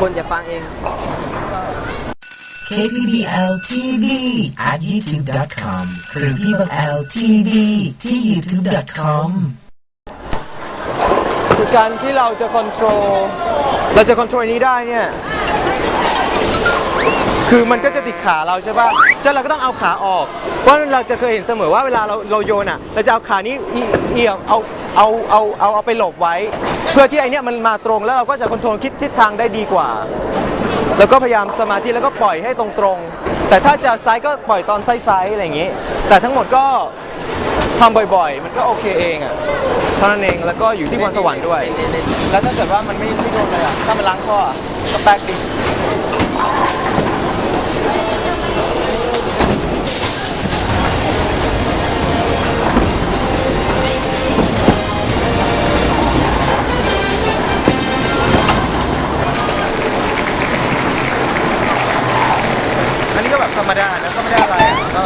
คนจะฟังเอง KPBL TV at youtube.com หรือ PBL TV ที่ youtube.com คือการที่เราจะคอนโทรลเราจะคอนโทรลนี้ได้เนี่ย คือมันก็จะติดขาเราใช่ป่ะฉะนั้นเราก็ต้องเอาขาออก เพราะเราจะเคยเห็นเสมอว่าเวลาเราเราโยนอะ เราจะเอาขานี้เอีเอียงเอาเอาเอาเอาเอาไปหลบไว้ เพื่อที่ไอเนี้ยมันมาตรงแล้วเราก็จะคอนโทรลคิดทิศทางได้ดีกว่า แล้วก็พยายามสมาธิแล้วก็ปล่อยให้ตรงๆ แต่ถ้าจะไซส์ก็ปล่อยตอนไซส์ๆอะไรอย่างงี้ แต่ทั้งหมดก็ทำบ่อยๆ มันก็โอเคเองอะเท่านั้นเองแล้วก็อยู่ที่พรสวรรค์ด้วย แล้วถ้าเกิดว่ามันไม่ไม่โดนเลยอะถ้ามันล้างข้อก็แป๊กดิ ธรรมดานะก็ไม่ได้อะไรก็